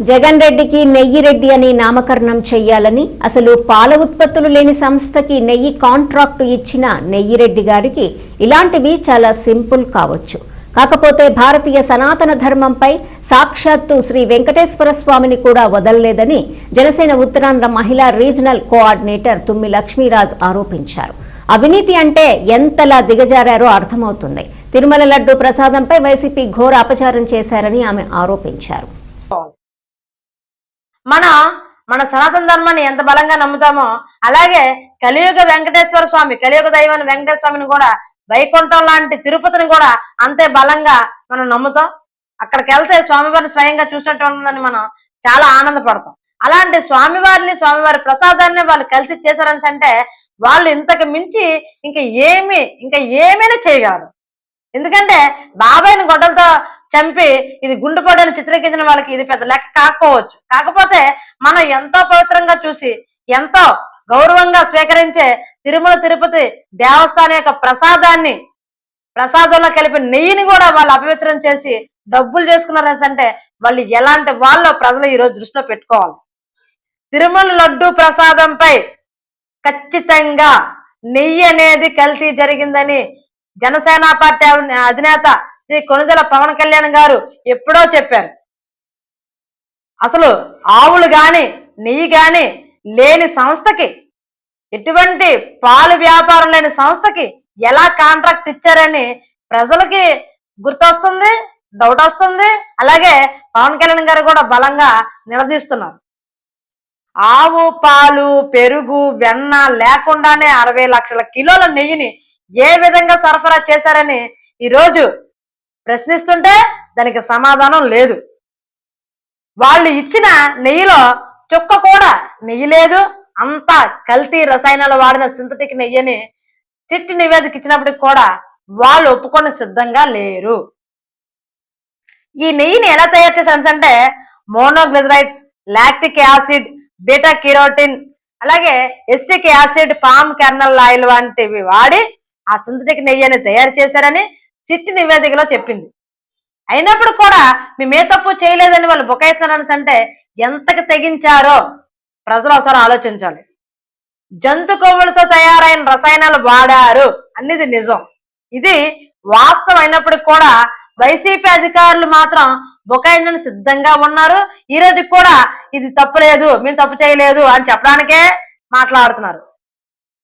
Jagan రెడ్డికి నెయ్యి రెడ్డి అని నామకరణం చెయ్యాలని అసలు పాల ఉత్పత్తులు లేని సంస్థకి నెయ్యి కాంట్రాక్టు ఇచ్చిన నెయ్యి రెడ్డి గారికి ఇలాంటివి చాలా సింపుల్ కావచ్చు. కాకపోతే భారతీయ సనాతన ధర్మంపై సాక్షాత్తు శ్రీ వెంకటేశ్వర స్వామిని కూడా వదలలేదని జనసేన ఉత్తరాంధ్ర మహిళా రీజనల్ కోఆర్డినేటర్ తుమ్మి లక్ష్మీరాజ్ ఆరోపించారు. అవినీతి అంటే ఎంతలా దిగజారారో అర్థమవుతుంది. తిరుమల లడ్డు ప్రసాదంపై వైసీపీ ఘోర అపచారం చేశారని ఆమె ఆరోపించారు. మన మన సనాతన ధర్మాన్ని ఎంత బలంగా నమ్ముతామో అలాగే కలియుగ వెంకటేశ్వర స్వామి కలియుగ దైవాన్ని వెంకటేశ్వర స్వామిని కూడా వైకుంఠం లాంటి తిరుపతిని కూడా అంతే బలంగా మనం నమ్ముతాం. అక్కడికి వెళ్తే స్వామివారిని స్వయంగా చూసినట్టు ఉంటుందని మనం చాలా ఆనందపడతాం. అలాంటి స్వామివారిని స్వామివారి ప్రసాదాన్ని వాళ్ళు కలిసి చేశారని అంటే వాళ్ళు ఇంతకు మించి ఇంకా ఏమి ఇంకా ఏమైనా చేయగలరు. ఎందుకంటే బాబాయ్ని గొడ్డలతో చంపి ఇది గుండెపోడని చిత్రీకరించిన వాళ్ళకి ఇది పెద్ద లెక్క కాకపోవచ్చు. కాకపోతే మనం ఎంతో పవిత్రంగా చూసి ఎంతో గౌరవంగా స్వీకరించే తిరుమల తిరుపతి దేవస్థానం యొక్క ప్రసాదాన్ని ప్రసాదంలో కలిపి నెయ్యిని కూడా వాళ్ళు అపవిత్రం చేసి డబ్బులు చేసుకున్నారు అంటే వాళ్ళు ఎలాంటి వాళ్ళు ప్రజలు ఈ రోజు దృష్టిలో పెట్టుకోవాలి. తిరుమల లడ్డు ప్రసాదంపై ఖచ్చితంగా నెయ్యి అనేది కల్తీ జరిగిందని జనసేన పార్టీ అధినేత శ్రీ కొణిదెల పవన్ కళ్యాణ్ గారు ఎప్పుడో చెప్పారు. అసలు ఆవులు గాని నెయ్యి గాని లేని సంస్థకి ఎటువంటి పాలు వ్యాపారం లేని సంస్థకి ఎలా కాంట్రాక్ట్ ఇచ్చారని ప్రజలకి గుర్తొస్తుంది డౌట్ వస్తుంది. అలాగే పవన్ కళ్యాణ్ గారు కూడా బలంగా నిలదీస్తున్నారు. ఆవు పాలు పెరుగు వెన్న లేకుండానే అరవై లక్షల కిలోల నెయ్యిని ఏ విధంగా సరఫరా చేశారని ఈరోజు ప్రశ్నిస్తుంటే దానికి సమాధానం లేదు. వాళ్ళు ఇచ్చిన నెయ్యిలో చుక్క కూడా నెయ్యి లేదు. అంతా కల్తీ రసాయనాలు వాడిన సింథటిక్ నెయ్యని చిట్టి నివేదిక ఇచ్చినప్పటికి కూడా వాళ్ళు ఒప్పుకొని సిద్ధంగా లేరు. ఈ నెయ్యిని ఎలా తయారు చేశారు అంటే monoglycerides lactic acid beta carotene అలాగే acetic acid palm kernel oil వంటివి వాడి ఆ సింథటిక్ నెయ్యిని తయారు చేశారని చిట్టి నివేదికలో చెప్పింది. అయినప్పుడు కూడా మీ ఏ తప్పు చేయలేదని వాళ్ళు బుకాయిస్తారని అంటే ఎంతకు తెగించారో ప్రజలు ఒకసారి ఆలోచించాలి. జంతు కొవ్వులతో తయారైన రసాయనాలు వాడారు అనేది నిజం. ఇది వాస్తవం అయినప్పటికి కూడా వైసీపీ అధికారులు మాత్రం బుకాయించడానికి సిద్ధంగా ఉన్నారు. ఈ రోజు కూడా ఇది తప్పు లేదు మేము తప్పు చేయలేదు అని చెప్పడానికే మాట్లాడుతున్నారు.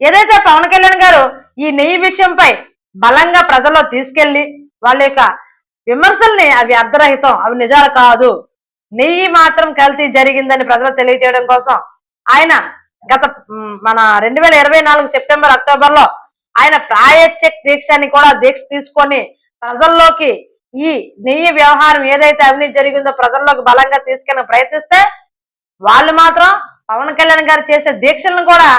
ఏదైతే పవన్ కళ్యాణ్ గారు ఈ నెయ్యి విషయంపై బలంగా ప్రజల్లో తీసుకెళ్ళి వాళ్ళ యొక్క విమర్శల్ని అవి అర్ధరహితం అవి నిజాలు కాదు. నెయ్యి మాత్రం కల్తీ జరిగిందని ప్రజలు తెలియజేయడం కోసం ఆయన గత మన రెండు వేల ఇరవై నాలుగు సెప్టెంబర్ అక్టోబర్లో ఆయన ప్రాయశ్చిక్ దీక్షని కూడా దీక్ష తీసుకొని ప్రజల్లోకి ఈ నెయ్యి వ్యవహారం ఏదైతే అవినీతి జరిగిందో ప్రజల్లోకి బలంగా తీసుకెళ్ళ ప్రయత్నిస్తే వాళ్ళు మాత్రం పవన్ కళ్యాణ్ గారు చేసే దీక్షలను కూడా